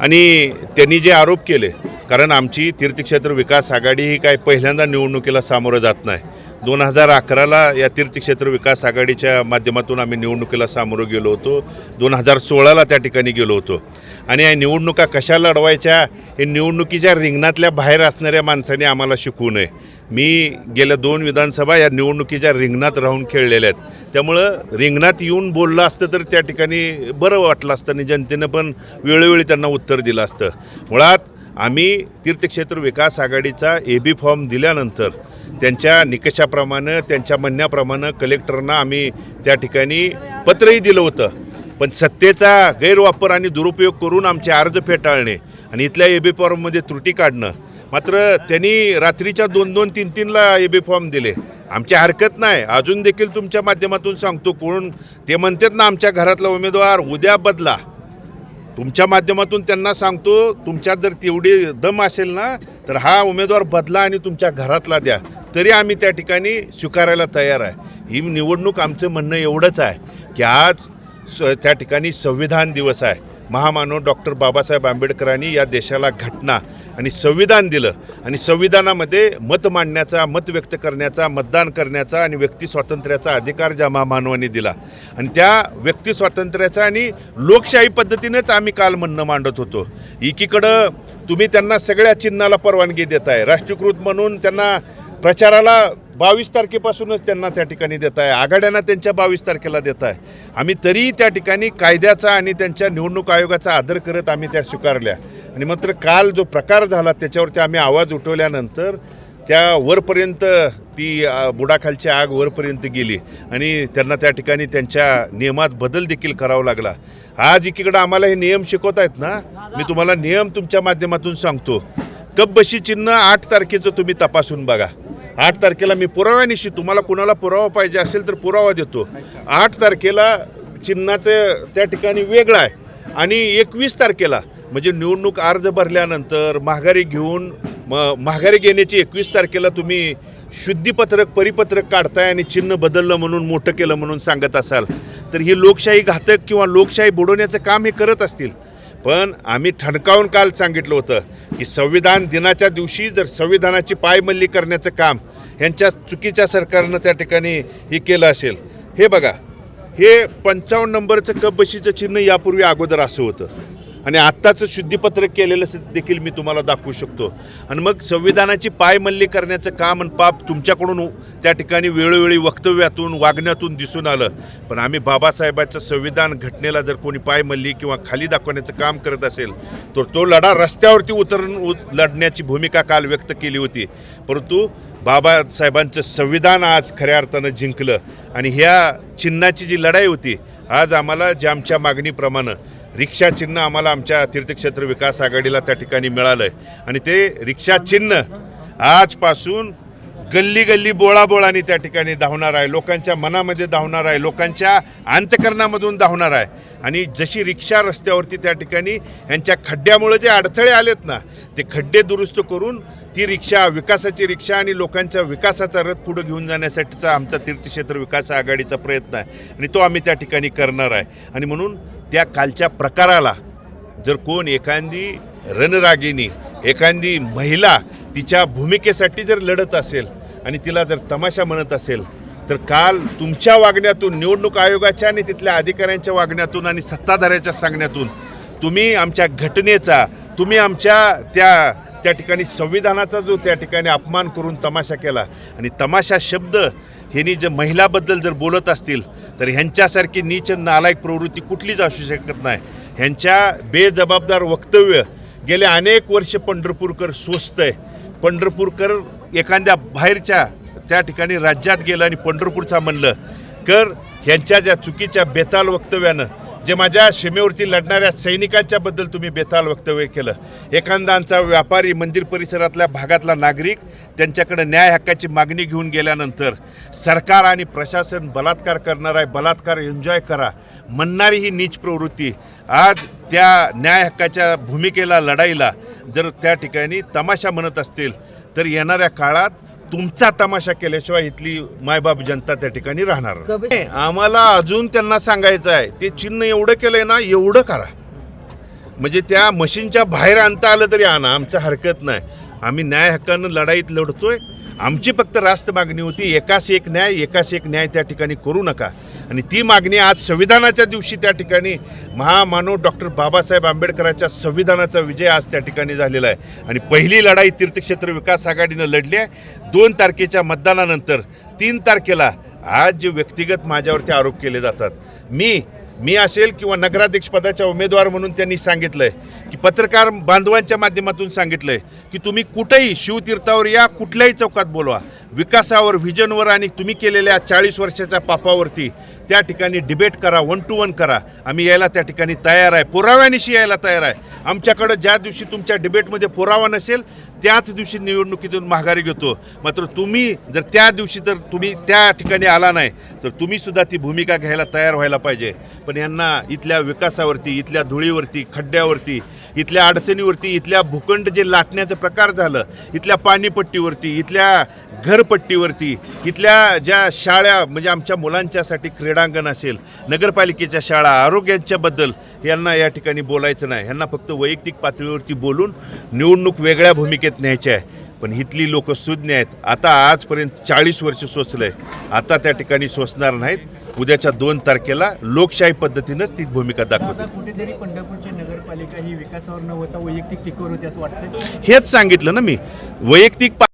आणि त्यांनी जे आरोप केले कारण आमची तीर्थक्षेत्र विकास आघाडी ही काय पहिल्यांदा निवडणुकीला सामोरं जात नाही. दोन हजार अकराला या तीर्थक्षेत्र विकास आघाडीच्या माध्यमातून आम्ही निवडणुकीला सामोरं गेलो होतो. दोन हजार सोळाला त्या ठिकाणी गेलो होतो. आणि या निवडणुका कशा लढवायच्या हे निवडणुकीच्या रिंगणातल्या बाहेर असणाऱ्या माणसाने आम्हाला शिकवू नये. मी गेल्या दोन विधानसभा या निवडणुकीच्या रिंगणात राहून खेळलेल्या आहेत. त्यामुळं रिंगणात येऊन बोललं असतं तर त्या ठिकाणी बरं वाटलं असतं आणि जनतेनं पण वेळोवेळी त्यांना उत्तर दिलं असतं. मुळात आम्ही तीर्थक्षेत्र विकास आघाडीचा ए बी फॉर्म दिल्यानंतर त्यांच्या निकषाप्रमाणे त्यांच्या म्हणण्याप्रमाणे कलेक्टरना आम्ही त्या ठिकाणी पत्रही दिलं होतं. पण सत्तेचा गैरवापर आणि दुरुपयोग करून आमचे अर्ज फेटाळणे आणि इथल्या ए बी फॉर्ममध्ये त्रुटी काढणं मात्र त्यांनी रात्रीच्या दोन दोन तीन तीनला ए बी फॉर्म दिले. आमची हरकत नाही. अजून देखील तुमच्या माध्यमातून सांगतो कोण ते म्हणतात ना आमच्या घरातला उमेदवार उद्या बदला. तुमच्या माध्यमातून त्यांना सांगतो तुमच्यात जर तेवढी दम असेल ना तर हा उमेदवार बदला आणि तुमच्या घरातला द्या. तरी आम्ही त्या ठिकाणी स्वीकारायला तयार आहे. ही निवडणूक आमचं म्हणणं एवढंच आहे की आज स त्या ठिकाणी संविधान दिवस आहे. महामानव डॉक्टर बाबासाहेब आंबेडकरांनी या देशाला घटना आणि संविधान दिलं. आणि संविधानामध्ये मत मांडण्याचा मत व्यक्त करण्याचा मतदान करण्याचा आणि व्यक्ती स्वातंत्र्याचा अधिकार ज्या महामानवांनी दिला. आणि त्या व्यक्ती स्वातंत्र्याचा आणि लोकशाही पद्धतीनेच आम्ही काल म्हणणं मांडत होतो. एकीकडं तुम्ही त्यांना सगळ्या चिन्हाला परवानगी देताय. राष्ट्रीयकृत म्हणून त्यांना प्रचाराला बावीस तारखेपासूनच त्यांना त्या ठिकाणी देत आहे. आघाड्यांना त्यांच्या बावीस तारखेला देत आहे. आम्ही तरीही त्या ठिकाणी कायद्याचा आणि त्यांच्या निवडणूक आयोगाचा आदर करत आम्ही त्या स्वीकारल्या. आणि मात्र काल जो प्रकार झाला त्याच्यावरती आम्ही आवाज उठवल्यानंतर त्या वरपर्यंत ती बुडाखालची आग वरपर्यंत गेली. आणि त्यांना त्या ठिकाणी त्यांच्या नियमात बदल देखील करावा लागला. आज एकीकडं आम्हाला हे नियम शिकवत आहेत ना? मी तुम्हाला नियम तुमच्या माध्यमातून सांगतो. कप बशी चिन्ह आठ तारखेचं तुम्ही तपासून बघा. आठ तारखेला मी पुराव्यानिशी तुम्हाला कुणाला पुरावा पाहिजे असेल तर पुरावा देतो. आठ तारखेला चिन्हाचं त्या ठिकाणी वेगळं आहे. आणि एकवीस तारखेला म्हणजे निवडणूक अर्ज भरल्यानंतर माघारी घेऊन म माघारी घेण्याची एकवीस तारखेला तुम्ही शुद्धीपत्रक परिपत्रक काढताय आणि चिन्ह बदललं म्हणून मोठं केलं म्हणून सांगत असाल तर ही लोकशाही घातक किंवा लोकशाही बुडवण्याचं काम हे करत असतील. पण आम्ही ठणकावून काल सांगितलं होतं की संविधान दिनाच्या दिवशी जर संविधानाची पायमल्ली करण्याचं काम ह्यांच्या चुकीच्या सरकारनं त्या ठिकाणी हे केलं असेल. हे बघा हे पंचावन्न नंबरचं कपबशीचं चिन्ह यापूर्वी अगोदर असं होतं. आणि आत्ताचं शुद्धीपत्रक केलेलं देखील मी तुम्हाला दाखवू शकतो. आणि मग संविधानाची पायमल्ली करण्याचं काम आणि पाप तुमच्याकडून त्या ठिकाणी वेळोवेळी वक्तव्यातून वागण्यातून दिसून आलं. पण आम्ही बाबासाहेबांचं संविधान घटनेला जर कोणी पायमल्ली किंवा खाली दाखवण्याचं काम करत असेल तर तो लढा रस्त्यावरती उतरून उत- लढण्याची भूमिका काल व्यक्त केली होती. परंतु बाबासाहेबांचं संविधान आज खऱ्या अर्थानं जिंकलं. आणि ह्या चिन्हाची जी लढाई होती आज आम्हाला ज्या आमच्या मागणीप्रमाणे रिक्षा चिन्ह आम्हाला आमच्या तीर्थक्षेत्र विकास आघाडीला त्या ठिकाणी मिळालं आहे आणि ते रिक्षा चिन्ह आजपासून गल्ली गल्ली बोळाबोळाने त्या ठिकाणी धावणार आहे. लोकांच्या मनामध्ये धावणार आहे. लोकांच्या अंतकरणामधून धावणार आहे. आणि जशी रिक्षा रस्त्यावरती त्या ठिकाणी यांच्या खड्ड्यामुळे जे अडथळे आलेत ना ते खड्डे दुरुस्त करून ती रिक्षा विकासाची रिक्षा आणि लोकांच्या विकासाचा रथ पुढे घेऊन जाण्यासाठीचा आमचा तीर्थक्षेत्र विकास आघाडीचा प्रयत्न आहे. आणि तो आम्ही त्या ठिकाणी करणार आहे. आणि म्हणून त्या कालच्या प्रकाराला जर कोण एखादी रणरागिनी एखादी महिला तिच्या भूमिकेसाठी जर लढत असेल आणि तिला जर तमाशा म्हणत असेल तर काल तुमच्या वागण्यातून निवडणूक आयोगाच्या आणि तिथल्या अधिकाऱ्यांच्या वागण्यातून आणि सत्ताधाऱ्याच्या सांगण्यातून तुम्ही आमच्या घटनेचा तुम्ही आमच्या त्या त्या ठिकाणी संविधानाचा जो त्या ठिकाणी अपमान करून तमाशा केला आणि तमाशा शब्द ह्यांनी जर महिलाबद्दल जर बोलत असतील तर ह्यांच्यासारखी नीच नालायक प्रवृत्ती कुठलीच असू शकत नाही. ह्यांच्या बेजबाबदार वक्तव्य गेले अनेक वर्ष पंढरपूरकर स्वस्त आहे. पंढरपूरकर एखाद्या बाहेरच्या त्या ठिकाणी राज्यात गेलं आणि पंढरपूरचा म्हणलं कर ह्यांच्या ज्या चुकीच्या बेताल वक्तव्यानं जे माझ्या सीमेवरती लढणाऱ्या सैनिकांच्याबद्दल तुम्ही बेताल वक्तव्य केलं. एखादांचा व्यापारी मंदिर परिसरातल्या भागातला नागरिक त्यांच्याकडे न्याय हक्काची मागणी घेऊन गेल्यानंतर सरकार आणि प्रशासन बलात्कार करणार आहे बलात्कार एन्जॉय करा म्हणणारी ही नीच प्रवृत्ती आज त्या न्याय हक्काच्या भूमिकेला लढाईला जर त्या ठिकाणी तमाशा म्हणत असतील तर येणाऱ्या काळात तुमचा तमाशा केल्याशिवाय इथली मायबाप जनता त्या ठिकाणी राहणार नाही. आम्हाला अजून त्यांना सांगायचं आहे ते चिन्ह एवढं केलंय ना एवढं करा म्हणजे त्या मशीनच्या बाहेर आणता आलं तरी आणा आमचं हरकत नाही आम्ही न्याय हक्कानं लढाईत लढतोय आमची फक्त रास्त मागणी होती एकास एक न्याय एकास एक न्याय त्या ठिकाणी करू नका. आणि ती मागणी आज संविधानाच्या दिवशी त्या ठिकाणी महामानव डॉक्टर बाबासाहेब आंबेडकरांच्या संविधानाचा विजय आज त्या ठिकाणी झालेला आहे. आणि पहिली लढाई तीर्थक्षेत्र विकास आघाडीनं लढली आहे. दोन तारखेच्या मतदानानंतर तीन तारखेला आज जे व्यक्तिगत माझ्यावरती आरोप केले जातात. मी मी असेल किंवा नगराध्यक्षपदाच्या उमेदवार म्हणून त्यांनी सांगितलं आहे की पत्रकार बांधवांच्या माध्यमातून सांगितलं आहे की तुम्ही कुठेही शिवतीर्थावर या कुठल्याही चौकात बोलवा. विकासावर व्हिजनवर आणि तुम्ही केलेल्या चाळीस वर्षाच्या पापावरती त्या ठिकाणी डिबेट करा वन टू वन करा. आम्ही यायला त्या ठिकाणी तयार आहे. पुराव्यानिशी यायला तयार आहे. आमच्याकडं ज्या दिवशी तुमच्या डिबेटमध्ये पुरावा नसेल त्याच दिवशी निवडणुकीतून माघारी घेतो. मात्र तुम्ही जर त्या दिवशी जर तुम्ही त्या ठिकाणी आला नाही तर तुम्हीसुद्धा ती भूमिका घ्यायला तयार व्हायला पाहिजे. पण यांना इथल्या विकासावरती इथल्या धुळीवरती खड्ड्यावरती इथल्या अडचणीवरती इथल्या भूखंड जे लाटण्याचं प्रकार झालं इथल्या पाणीपट्टीवरती इथल्या घरपट्टीवरती इथल्या ज्या शाळा म्हणजे आमच्या मुलांच्यासाठी क्रीडांगण असेल नगरपालिकेच्या शाळा आरोग्यांच्याबद्दल यांना या ठिकाणी बोलायचं नाही. यांना फक्त वैयक्तिक पातळीवरती बोलून निवडणूक वेगळ्या भूमिकेत न्यायची आहे. पण इथली लोक सुज्ञ आहेत. आता आजपर्यंत चाळीस वर्ष सोचलंय आता त्या ठिकाणी सोचणार नाहीत. उद्याच्या दोन तारखेला लोकशाही पद्धतीनंच ती भूमिका दाखवते. कुठेतरी पंढरपूरची नगरपालिका ही विकासावर न होता वैयक्तिक टीकेवर होती असं वाटतं हेच सांगितलं ना मी. वैयक्तिक